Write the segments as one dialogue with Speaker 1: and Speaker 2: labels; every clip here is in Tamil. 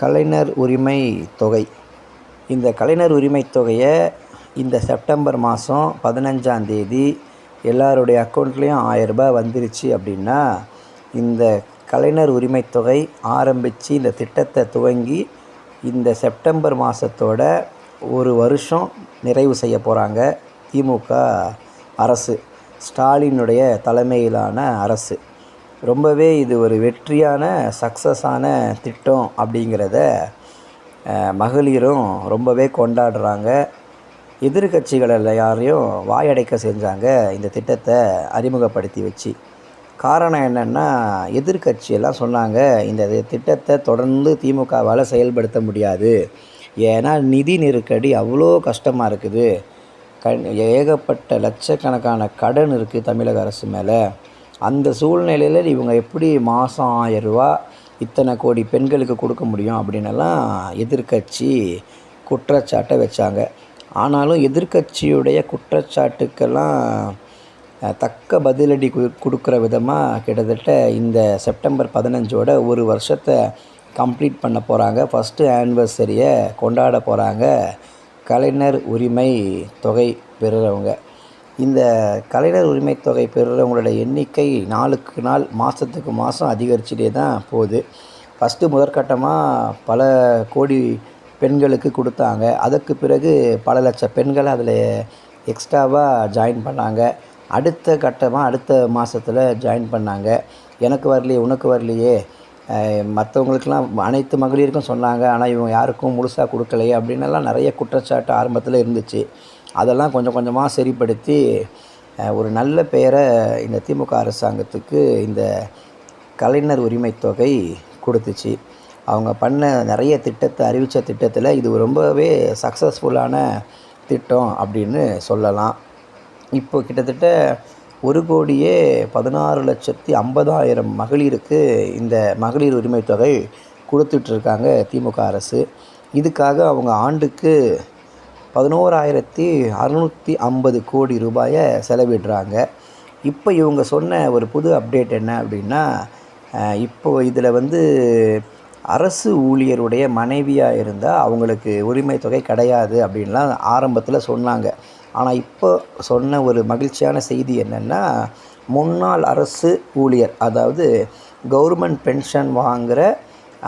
Speaker 1: கலைஞர் உரிமை தொகை. இந்த கலைஞர் உரிமை தொகையை இந்த செப்டம்பர் மாதம் பதினஞ்சாந்தேதி எல்லாருடைய அக்கௌண்ட்லேயும் ஆயரரூபா வந்துருச்சு அப்படின்னா இந்த கலைஞர் உரிமை தொகை ஆரம்பித்து இந்த திட்டத்தை துவங்கி இந்த செப்டம்பர் மாதத்தோட ஒரு வருஷம் நிறைவு செய்ய போகிறாங்க திமுக அரசு ஸ்டாலினுடைய தலைமையிலான அரசு. ரொம்பவே இது ஒரு வெற்றியான சக்ஸஸான திட்டம் அப்படிங்கிறத மகளிரும் ரொம்பவே கொண்டாடுறாங்க. எதிர்கட்சிகள் யாரையும் வாயடைக்க செஞ்சாங்க. இந்த திட்டத்தை அறிமுகப்படுத்தி வச்சு. காரணம் என்னென்னா எதிர்கட்சியெல்லாம் சொன்னாங்க இந்த திட்டத்தை தொடர்ந்து திமுகவால் செயல்படுத்த முடியாது. ஏன்னா நிதி நெருக்கடி அவ்வளோ கஷ்டமாக இருக்குது. கண் ஏகப்பட்ட லட்சக்கணக்கான கடன் இருக்குது தமிழக அரசு மேலே. அந்த சூழ்நிலையில் இவங்க எப்படி மாதம் ஆயரூவா இத்தனை கோடி பெண்களுக்கு கொடுக்க முடியும் அப்படின்னெல்லாம் எதிர்கட்சி குற்றச்சாட்டை வச்சாங்க. ஆனாலும் எதிர்கட்சியுடைய குற்றச்சாட்டுக்கெல்லாம் தக்க பதிலடி கொடுக்குற விதமாக கிட்டத்தட்ட இந்த செப்டம்பர் பதினஞ்சோட ஒரு வருஷத்தை கம்ப்ளீட் பண்ண போகிறாங்க ஃபஸ்ட்டு ஆனிவர்சரியை கொண்டாட போகிறாங்க கலைஞர் உரிமை தொகை பெறுறவங்க. இந்த கலைஞர் உரிமை தொகை பெறுறவங்களோட எண்ணிக்கை நாளுக்கு நாள் மாதத்துக்கு மாதம் அதிகரிச்சுட்டே தான் போகுது. ஃபஸ்ட்டு முதற்கட்டமாக பல கோடி பெண்களுக்கு கொடுத்தாங்க. அதற்கு பிறகு பல லட்ச பெண்கள் அதில் எக்ஸ்ட்ராவாக ஜாயின் பண்ணாங்க. அடுத்த கட்டமாக அடுத்த மாதத்துல ஜாயின் பண்ணாங்க. எனக்கு வரலையே உனக்கு வரலையே. மற்றவங்களுக்கெல்லாம் அனைத்து மகளிருக்கும் சொன்னாங்க. ஆனால் இவங்க யாருக்கும் முழுசாக கொடுக்கலையே அப்படின்னுலாம் நிறைய குற்றச்சாட்டு ஆரம்பத்தில் இருந்துச்சு. அதெல்லாம் கொஞ்சம் கொஞ்சமாக சரிப்படுத்தி ஒரு நல்ல பெயரை இந்த திமுக அரசாங்கத்துக்கு இந்த கலைஞர் உரிமை தொகை கொடுத்துச்சு. அவங்க பண்ண நிறைய திட்டத்தை அறிவித்த திட்டத்தில் இது ரொம்பவே சக்ஸஸ்ஃபுல்லான திட்டம் அப்படின்னு சொல்லலாம். இப்போ கிட்டத்தட்ட ஒரு கோடியே பதினாறு லட்சத்தி ஐம்பதாயிரம் மகளிருக்கு இந்த மகளிர் உரிமை தொகை கொடுத்துட்ருக்காங்க திமுக அரசு. இதுக்காக அவங்க ஆண்டுக்கு பதினோராயிரத்தி அறநூற்றி ஐம்பது கோடி ரூபாயை செலவிடுறாங்க. இப்போ இவங்க சொன்ன ஒரு புது அப்டேட் என்ன அப்படின்னா இப்போது இதில் வந்து அரசு ஊழியருடைய மனைவியாக இருந்தால் அவங்களுக்கு உரிமை தொகை கிடையாது அப்படின்லாம் ஆரம்பத்தில் சொன்னாங்க. ஆனால் இப்போ சொன்ன ஒரு மகிழ்ச்சியான செய்தி என்னென்னா முன்னாள் அரசு ஊழியர் அதாவது கவர்மெண்ட் பென்ஷன் வாங்குகிற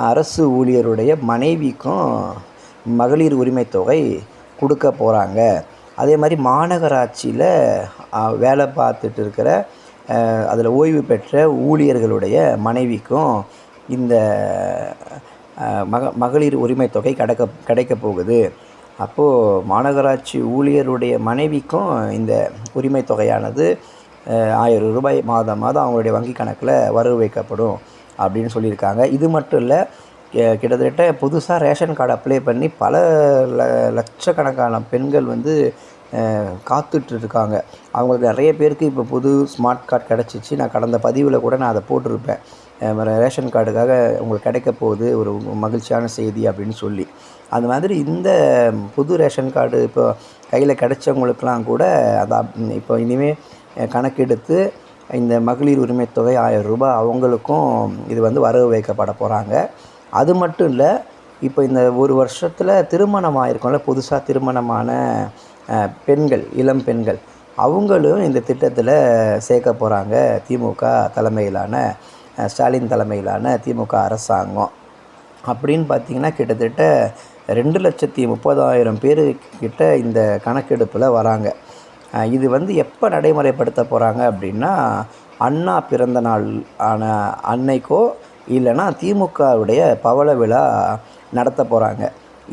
Speaker 1: அரசு ஊழியருடைய மனைவிக்கும் மகளிர் உரிமை தொகை கொடுக்க போகிறாங்க அதே மாதிரி மாநகராட்சியில் வேலை பார்த்துட்டு இருக்கிற அதில் ஓய்வு பெற்ற ஊழியர்களுடைய மனைவிக்கும் இந்த மக மகளிர் உரிமை தொகை கிடைக்க கிடைக்க போகுது. அப்போது மாநகராட்சி ஊழியருடைய மனைவிக்கும் இந்த உரிமை தொகையானது ஆயிரம் ரூபாய் மாதம் மாதம் அவங்களுடைய வங்கி கணக்கில் வரவு வைக்கப்படும் அப்படின்னு சொல்லியிருக்காங்க. இது மட்டும் இல்லை கிட்டத்தட்ட புதுசாக ரேஷன் கார்டு அப்ளை பண்ணி பல ல லட்சக்கணக்கான பெண்கள் வந்து காத்துட்ருக்காங்க. அவங்களுக்கு நிறைய பேருக்கு இப்போ புது ஸ்மார்ட் கார்டு கிடச்சிச்சு. நான் கடந்த பதிவில் கூட நான் அதை போட்டிருப்பேன். ரேஷன் கார்டுக்காக உங்களுக்கு கிடைக்க போகுது ஒரு மகிழ்ச்சியான செய்தி அப்படின்னு சொல்லி. அந்த மாதிரி இந்த புது ரேஷன் கார்டு இப்போ கையில் கிடைச்சவங்களுக்கெல்லாம் கூட அதை இப்போ இனிமேல் கணக்கெடுத்து இந்த மகளிர் உரிமை தொகை ஆயிரம் ரூபாய் அவங்களுக்கும் இது வந்து வரவு வைக்கப்பட போகிறாங்க அது மட்டும் இல்லை இப்போ இந்த ஒரு வருஷத்தில் திருமணம் ஆயிருக்கோம்ல புதுசாக திருமணமான பெண்கள் இளம் பெண்கள். அவங்களும் இந்த திட்டத்தில் சேர்க்க போகிறாங்க திமுக தலைமையிலான ஸ்டாலின் தலைமையிலான திமுக அரசாங்கம். அப்படின்னு பார்த்திங்கன்னா கிட்டத்தட்ட ரெண்டு லட்சத்தி முப்பதாயிரம் பேர் கிட்ட இந்த கணக்கெடுப்பில் வராங்க. இது வந்து எப்போ நடைமுறைப்படுத்த போகிறாங்க அப்படின்னா அண்ணா பிறந்த நாள் ஆன அன்னைக்கோ இல்லைன்னா திமுகவுடைய பவள விழா நடத்த போகிறாங்க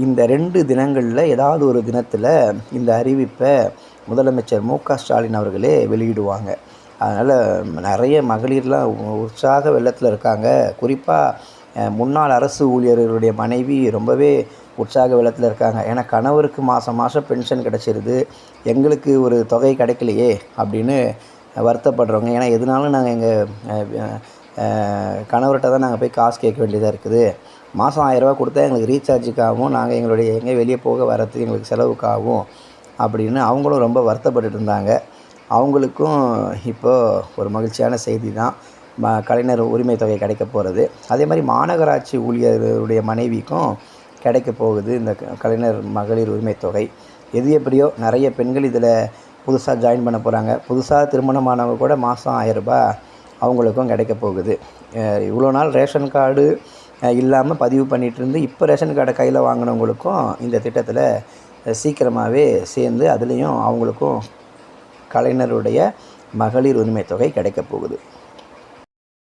Speaker 1: இந்த ரெண்டு தினங்களில் ஏதாவது ஒரு தினத்தில் இந்த அறிவிப்பை முதலமைச்சர் மு க ஸ்டாலின் அவர்களே வெளியிடுவாங்க. அதனால் நிறைய மகளிர்லாம் உற்சாக வெள்ளத்தில் இருக்காங்க. குறிப்பாக முன்னாள் அரசு ஊழியர்களுடைய மனைவி ரொம்பவே உற்சாக வெள்ளத்தில் இருக்காங்க. ஏன்னா கணவருக்கு மாதம் மாதம் பென்ஷன் கிடச்சிருது. எங்களுக்கு ஒரு தொகை கிடைக்கலையே அப்படின்னு வருத்தப்படுறவங்க. ஏன்னா எதுனாலும் நாங்கள் எங்கள் கணவர்கிட்ட தான் நாங்கள் போய் காசு கேட்க வேண்டியதாக இருக்குது. மாதம் ஆயிரரூவா கொடுத்தா எங்களுக்கு ரீசார்ஜுக்காகவும் நாங்கள் எங்களுடைய எங்கே வெளியே போக வரத்துக்கு எங்களுக்கு செலவுக்காகும் அப்படின்னு அவங்களும் ரொம்ப வருத்தப்பட்டுட்டு இருந்தாங்க. அவங்களுக்கும் இப்போது ஒரு மகிழ்ச்சியான செய்தி தான் ம கலைஞர் உரிமை தொகை கிடைக்க போகிறது அதே மாதிரி மாநகராட்சி ஊழியருடைய மனைவிக்கும் கிடைக்க போகுது இந்த க- கலைஞர் மகளிர் உரிமை தொகை. எது எப்படியோ நிறைய பெண்கள் இதில் புதுசாக ஜாயின் பண்ண போகிறாங்க புதுசாக திருமணமானவங்க கூட மாதம் ஆயரரூபா அவங்களுக்கும் கிடைக்க போகுது. இவ்வளோ நாள் ரேஷன் கார்டு இல்லாமல் பதிவு பண்ணிகிட்டு இருந்து இப்போ ரேஷன் கார்டை கையில் வாங்கினவங்களுக்கும் இந்த திட்டத்தில் சீக்கிரமாகவே சேர்ந்து அதுலேயும் அவங்களுக்கும் கலைஞருடைய மகளிர் உரிமை தொகை கிடைக்க போகுது.